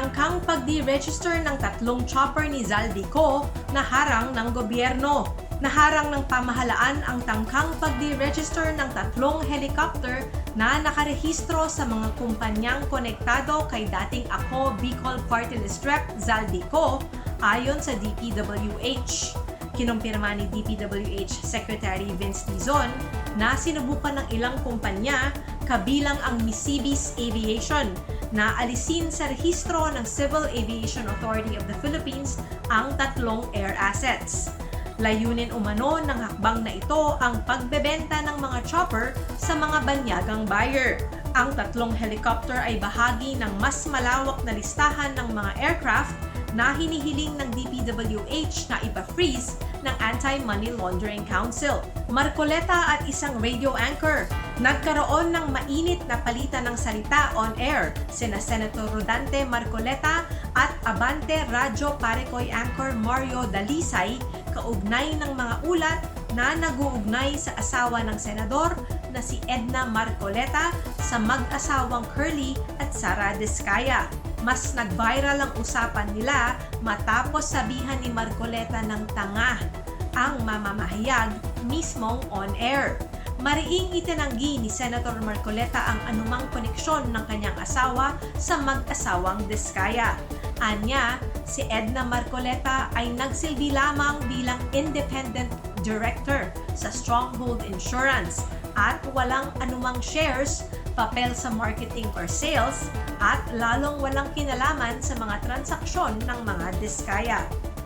Tangkang pagdi-register ng tatlong chopper ni Zaldico na harang ng gobyerno. Naharang ng pamahalaan ang tangkang pagdi-register ng tatlong helicopter na nakarehistro sa mga kumpanyang konektado kay dating ako Bicol Party List Rep Zaldico ayon sa DPWH. Kinumpirma ni DPWH Secretary Vince Dizon na sinubukan ng ilang kumpanya kabilang ang Misibis Aviation na alisin sa rehistro ng Civil Aviation Authority of the Philippines ang tatlong air assets. Layunin umano ng hakbang na ito ang pagbebenta ng mga chopper sa mga banyagang buyer. Ang tatlong helicopter ay bahagi ng mas malawak na listahan ng mga aircraft na hinihiling ng DPWH na ipa-freeze ng Anti-Money Laundering Council. Marcoleta at isang radio anchor. Nagkaroon ng mainit na palitan ng salita on air sina Senator Rodante Marcoleta at Abante Radyo Parekoy anchor Mario Dalisay kaugnay ng mga ulat na nag-uugnay sa asawa ng senador na si Edna Marcoleta sa mag-asawang Curly at Sara Descaya. Mas nag-viral ang usapan nila matapos sabihan ni Marcoleta ng tanga ang mamamahayag mismong on-air. Mariing itinanggi ni Senator Marcoleta ang anumang koneksyon ng kanyang asawa sa mag-asawang Descaya. Anya, si Edna Marcoleta ay nagsilbi lamang bilang independent director sa Stronghold Insurance at walang anumang shares, papel sa marketing or sales, at lalong walang kinalaman sa mga transaksyon ng mga diskaya.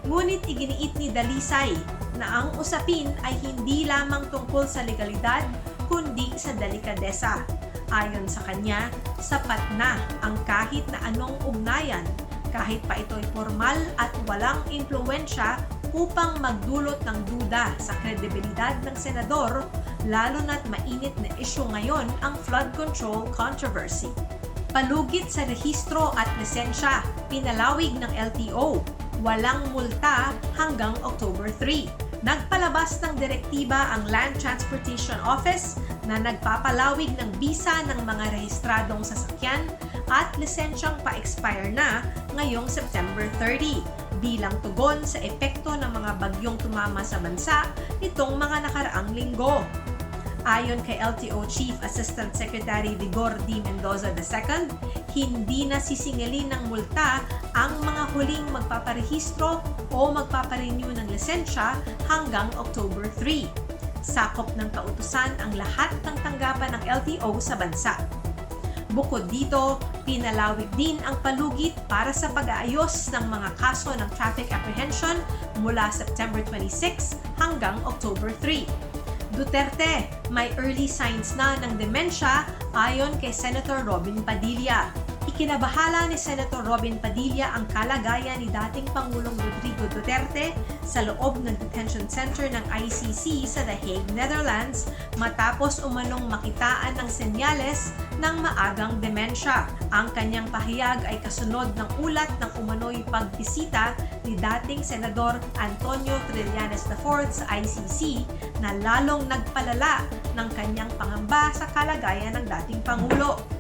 Ngunit iginiit ni Dalisay na ang usapin ay hindi lamang tungkol sa legalidad, kundi sa delikadesa. Ayon sa kanya, sapat na ang kahit na anong ugnayan kahit pa ito'y formal at walang impluensya upang magdulot ng duda sa kredibilidad ng senador lalo na't mainit na isyu ngayon ang flood control controversy. Palugit sa rehistro at lisensya, pinalawig ng LTO, walang multa hanggang October 3. Nagpalabas ng direktiba ang Land Transportation Office na nagpapalawig ng bisa ng mga rehistradong sasakyan at lisensyang pa-expire na ngayong September 30 bilang tugon sa epekto ng mga bagyong tumama sa bansa nitong mga nakaraang linggo. Ayon kay LTO Chief Assistant Secretary Vigor D. Mendoza II, hindi na sisingilin ng multa ang mga huling magpaparehistro o magpaparenew ng lisensya hanggang October 3. Sakop ng kautusan ang lahat ng tanggapan ng LTO sa bansa. Bukod dito, pinalawig din ang palugit para sa pag-aayos ng mga kaso ng traffic apprehension mula September 26 hanggang October 3. Duterte, may early signs na ng demensya ayon kay Senator Robin Padilla. Ikinabahala ni Senator Robin Padilla ang kalagayan ni dating Pangulong Rodrigo Duterte sa loob ng detention center ng ICC sa The Hague, Netherlands matapos umanong makitaan ng senyales ng maagang demensya. Ang kanyang pahayag ay kasunod ng ulat ng umano'y pagbisita ni dating Senador Antonio Trillanes IV sa ICC na lalong nagpalala ng kanyang pangamba sa kalagayan ng dating Pangulo.